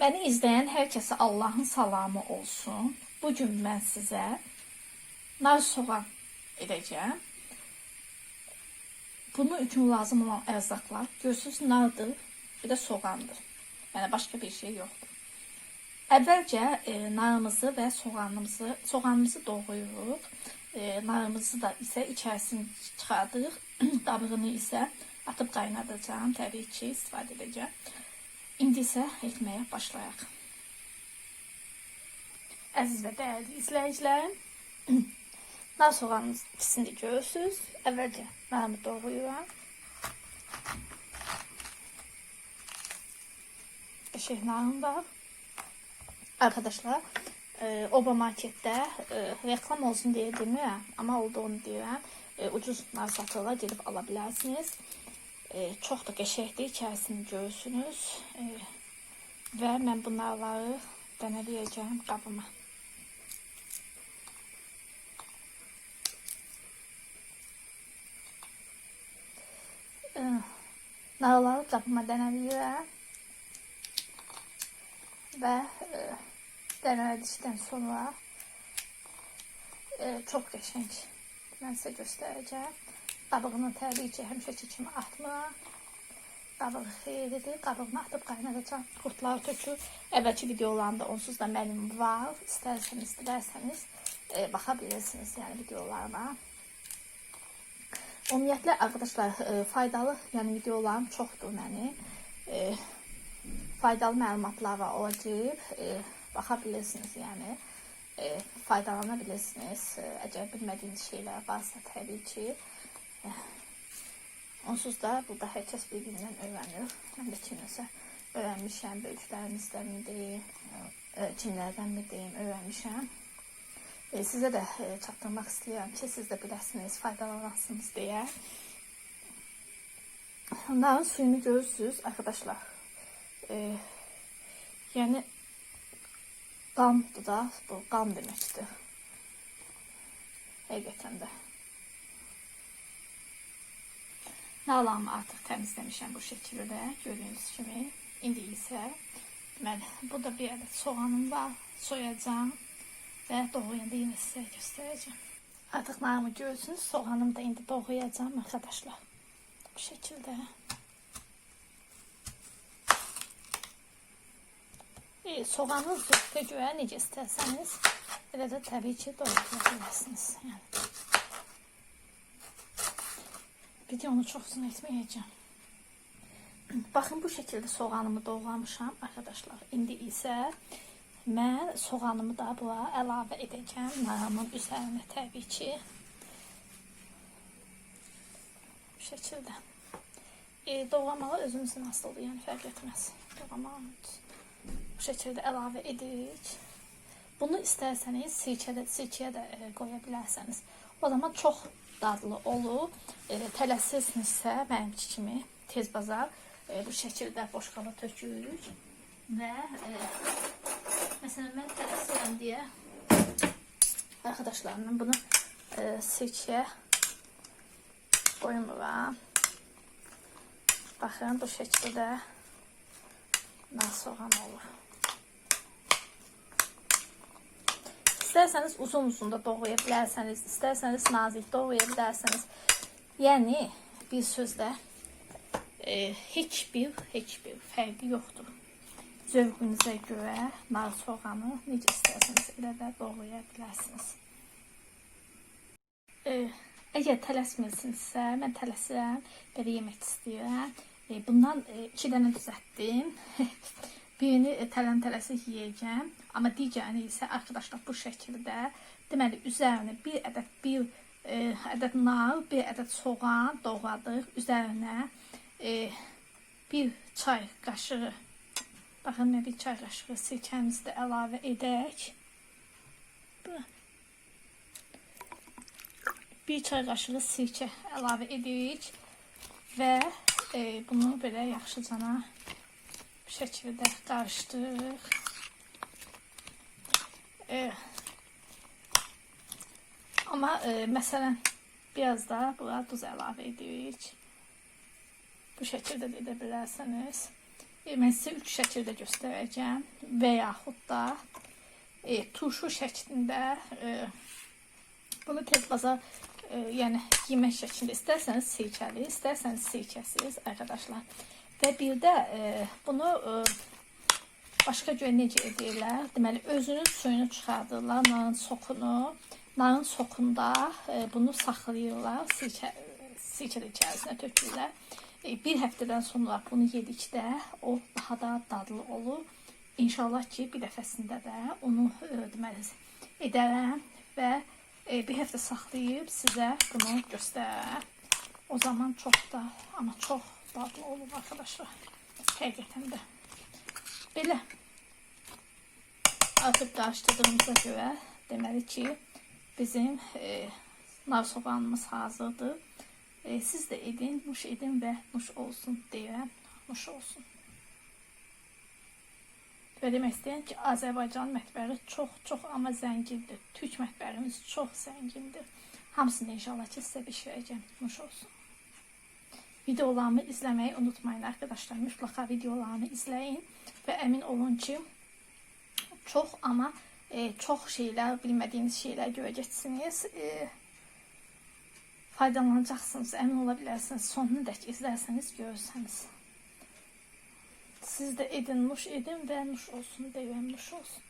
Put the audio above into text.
Beni izleyen herkese Allah'ın salamı olsun. Bugün ben size nar soğan edeceğim. Bunun için lazım olan erzaklar görsünüz nardır, bir de soğandır. Yani başka bir şey yoktur. Əvvəlcə e, narımızı və soğanımızı, soğanımızı doğrayırıq. E, narımızı da isə içərisini çıxardırıq. Qabığını isə atıb qaynadacağım. Təbii ki, istifadə edəcəm. İndi isə etməyə başlayaq. Əziz və dəyərli izləyicilərim, nar soğanın ikisini görürsünüz. Əvvəlcə narımı doğrayıram. Eşek narım var. Arkadaşlar e, Oba markette e, reklam olsun diye demiyorum ama olduğunu diyorum. E, ucuz nar satırlar gelip alabilirsiniz. E, çok da geçerli içerisini görürsünüz. E, ve ben bu narları deneleyeceğim kabıma. E, narları kabıma deneliyorum. Ve e, denemedikten sonra e, çok geçenç. Ben size göstereceğim. Qabığını təbii ki, həmişə çəkimi atmıram. Qabığı xeyirlidir. Qabığını atıb qaynadacağım. Qurtlar tökü. Əvvəlki videolarımda onsuz da mənim var. İstərsəniz, dilərsəniz e, baxa bilirsiniz yəni videolarıma. Ümumiyyətlə arkadaşlar e, faydalı yəni videolarım çoxdur mənim. E, faydalı məlumatlar var olacaq. E, baxa bilirsiniz yəni. E, faydalanabilirsiniz. E, əgər bilmədiyiniz şeylər varsa təbii ki. Onsuz da burada hər kəs bir-birindən öyrənir. Mən də kimləsə öyrənmişəm, böyüklərimizdən mi deyim, e, kimlərdən mi deyim, öyrənmişəm. E, sizə də e, çatdırmaq istəyirəm ki, siz də biləsiniz, faydalanasınız deyə. Narın suyunu görürsünüz arkadaşlar. E, yani qandır da, bu qan deməkdir. Həqiqətən də. Nalamı artıq təmizləmişəm bu şəkildə, gördüyünüz kimi. İndi isə deməli, burada bir ədəd soğanım var, soyacağım və doğrayanda yenə sizə göstərəcəm. Artıq narımı görürsünüz, soğanımı da indi doğrayacağım arkadaşlar. Bu şəkildə. E, soğanı zövqə görə necə istərsəniz, elə də təbii ki, doğraya bilərsiniz. Yəni. Videonu çox uzun etməyəcəm. Baxın bu şəkildə soğanımı doğramışam arkadaşlar. İndi isə mən soğanımı da bura əlavə edəcəm narımın üzərinə təbii ki. Bu şəkildə. E, doğramağı özünüzün asılıdır, yəni fərq etməz. Doğramağı bu şəkildə əlavə edirik. Bunu istərsəniz sirkədə, sirkəyə də e, qoya bilərsəniz. O zaman çox dadlı olur. E, tələsirsinizsə, mənimki kimi tez bazar e, bu şəkildə boşqaba tökürük. Və e, məsələn mən tələsirəm deyə arkadaşlar mən bunu e, sirkəyə qoymuram. Baxın bu şəkildə nar soğan olur. İsterseniz uzun uzun da doğraya bilərsəniz, isterseniz nazik doğraya bilərsəniz. Yəni bir sözlə e, heç bir heç bir fərqi yoxdur. Zövqünüzə görə nar soğanı necə istərsəniz elə də doğraya bilərsiniz. E, əgər tələsmirsinizsə, mən tələsirəm, belə yemək istəyirəm. E, bundan e, iki dənə düzəltdim. Birini tələm-tələsik yeyəcəm, amma digərini isə arkadaşlar bu şəkildə, deməli üzərinə bir ədəd bir e, ədəd nar, bir ədəd soğan doğradıq. Üzərinə e, bir çay qaşığı Baxın, mən bir çay qaşığı sirkəmizi də əlavə edək. Bir çay qaşığı sirkə əlavə edirik və e, bunu belə yaxşıcana bu şekilde karıştırdık. Ee, ama e, mesela biraz da buna tuz əlavə edirik. Bu şekilde de edebilirsiniz. e, mən sizə üç şəkildə göstərəcəm və yaxud da e, turşu şəklində e, bunu tez baza e, yəni yemək şəklində istərsəniz sirkəli, istərsəniz sirkəsiz arkadaşlar. Və bir də e, bunu e, başqa görə necə edirlər? Deməli özünün suyunu çıxardırlar, narın sokunu. Narın sokunda e, bunu saxlayırlar, sirkə sirkəli içərisinə tökürlər. E, bir həftədən sonra bunu yedikdə o daha da dadlı olur. İnşallah ki, bir dəfəsində də onu e, deməli edərəm və e, bir həftə saxlayıb sizə bunu göstərərəm. O zaman çox da, amma çox dadlı olur arkadaşlar. Həqiqətən də. Belə. Artıq qarışdırdığımıza görə deməli ki, bizim e, nar soğanımız hazırdır. E, siz də edin, nuş edin və nuş olsun deyirəm. Nuş olsun. Və demək istəyirəm ki, Azərbaycan mətbəxi çox, çox amma zəngindir. Türk mətbəximiz çox zəngindir. Hamısını inşallah ki, sizə bişirəcəm. Nuş olsun. Videolarımı izləməyi unutmayın arkadaşlar. Mütləqa videolarımı izləyin və əmin olun ki, çox amma e, çox şeylər, bilmədiyiniz şeylər görəcəksiniz. E, faydalanacaqsınız, əmin ola bilərsiniz. Sonunu dək izlərsəniz, görürsəniz. Siz də edin, nuş edin və nuş olsun deyirəm, nuş olsun.